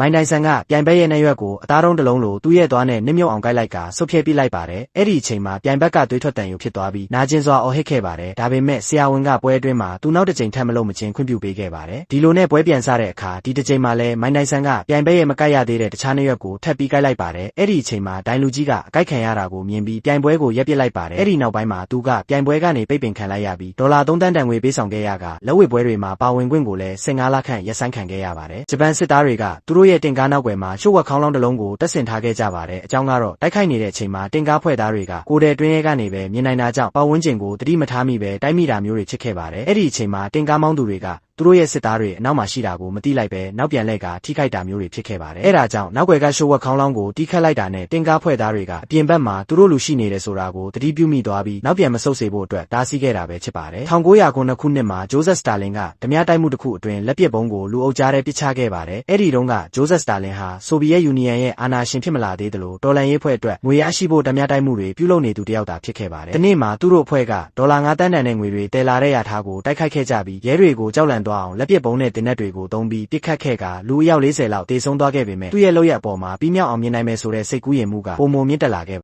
မိုင်းတိုင်ဆန်ကပြိုင်ဘက်ရဲ့နှရွက်ကိုအသားတုံးတစ်လုံးလိုသူ့ရဲ့သွားနဲ့နစ်မြုပ်အောင်ကိုက်လိုက်ကဆုတ်ဖြဲပစ်လိုက်ပါတယ်အဲ့ဒီအချိန်မှာပြိုင်ဘက်ကသွေးထွက်တန်ယူဖြစ်သွားပြီးနာကျင်စွာအော်ဟစ်ခဲ့ပါတယ်ဒါပေမဲ့ဆရာဝန်ကပွဲအတွင်းမှာသူနောက်တစ်ချိန်ထပ်မလုပ်မချင်းခွင့်ပြုပေးခဲ့ပါတယ်ဒီလိုနဲ့ပွဲပြန်စတဲ့အခါဒီတစ်ချိန်မှာလဲမိုင်းတိုင်ဆန်ကပြိုင်ဘက်ရဲ့မကိုက်ရသေးတဲ့တခြားနှရွက်ကိုထပ်ပြီးကိုက်လိုက်ပါတယ်အဲ့ဒီအချိန်မှာဒိုင်လူကြီးကအကိုက်ခံရတာကိုမြင်ပြီးပြိုင်ပွဲကိုရက်ပစ်လိုက်ပါတယ်အဲ့ဒီနောက်ပိုင်းမှာသူကပြိုင်ပွဲကနေပိတ်ပင်ခံလိုက်ရပြီးဒေါ်လာ3တန်းတန်ငွေပေးဆောင်ခဲ့ရကလက်ဝှေ့ပွဲတွေမှာပါဝင်ခွင့်ကိုလည်း15လခန့်ရက်ဆိုင်ခံခဲ့ရပါတယ်ဂျပန်စစ်သားတွေကသူတို့ရဲ့တင်ကားနောက်ွယ်မှာရှို့ဝက်ခေါင်းလောင်းတစ်လုံးကိုတက်ဆင်ထားခဲ့ကြပါတယ်အကြောင်းကတော့တိုက်ခိုက်နေတဲ့အချိန်မှာတင်ကားဖွဲ့သားတွေကကိုယ်တဲ့တွင်းရဲကနေပဲမြင်နိုင်တာကြောင့်ပတ်ဝန်းကျင်ကိုတတိမထားမိပဲတိုက်မိတာမျိုးတွေဖြစ်ခဲ့ပါတယ်အဲ့ဒီအချိန်မှာတင်ကားမောင်းသူတွေက သူတို့ရဲ့စစ်သားတွေအနောက်မှာရှိတာကိုမသိလိုက်ပဲနောက်ပြန်လှည့်ကထိခိုက်တာမျိုးတွေဖြစ်ခဲ့ပါတယ်။အဲဒါကြောင့်နောက်ွယ်ကရှိုးဝက်ခေါင်းလောင်းကိုတီးခတ်လိုက်တာနဲ့တင်ကားဖွဲ့သားတွေကအပြင်ဘက်မှာသူတို့လူရှိနေတယ်ဆိုတာကိုသတိပြုမိသွားပြီးနောက်ပြန်မဆုတ်စေဖို့အတွက်တားဆီးခဲ့တာပဲဖြစ်ပါတယ်။1900ခုနှစ်ခုနှစ်မှာဂျိုးဇက်စတာလင်ကဓမြတိုက်မှုတစ်ခုအတွင်းလက်ပစ်ဗုံးကိုလူအုပ်ကြားထဲပစ်ချခဲ့ပါတယ်။အဲ့ဒီတုန်းကဂျိုးဇက်စတာလင်ဟာဆိုဗီယက်ယူနီယံရဲ့အာဏာရှင်ဖြစ်မလာသေးသလိုတော်လန်ရေးဖွဲ့အတွက်ငွေရရှိဖို့ဓမြတိုက်မှုတွေပြုလုပ်နေသူတယောက်သာဖြစ်ခဲ့ပါတယ်။ဒီနေ့မှာသူတို့အဖွဲ့ကဒေါ်လာ9တန်းတန်တဲ့ငွေတွေတည်လာတဲ့ရထားကိုတိုက်ခိုက်ခဲ့ကြပြီးရဲတွေကိုကြောက်လန့်သွားအောင်လက်ပစ်ဗုံးနဲ့တင်နက်တွေကိုသုံးပြီးပစ်ခတ်ခဲ့ကလူအယောက်40လောက်တေဆုံးသွားခဲ့ပေမဲ့သူ့ရဲ့လုပ်ရက်အပေါ်မှာပြီးမြောက်အောင်မြင်နိုင်မယ်ဆိုတဲ့စိတ်ကူးရင်မှုကပုံမမြင့်တက်လာခဲ့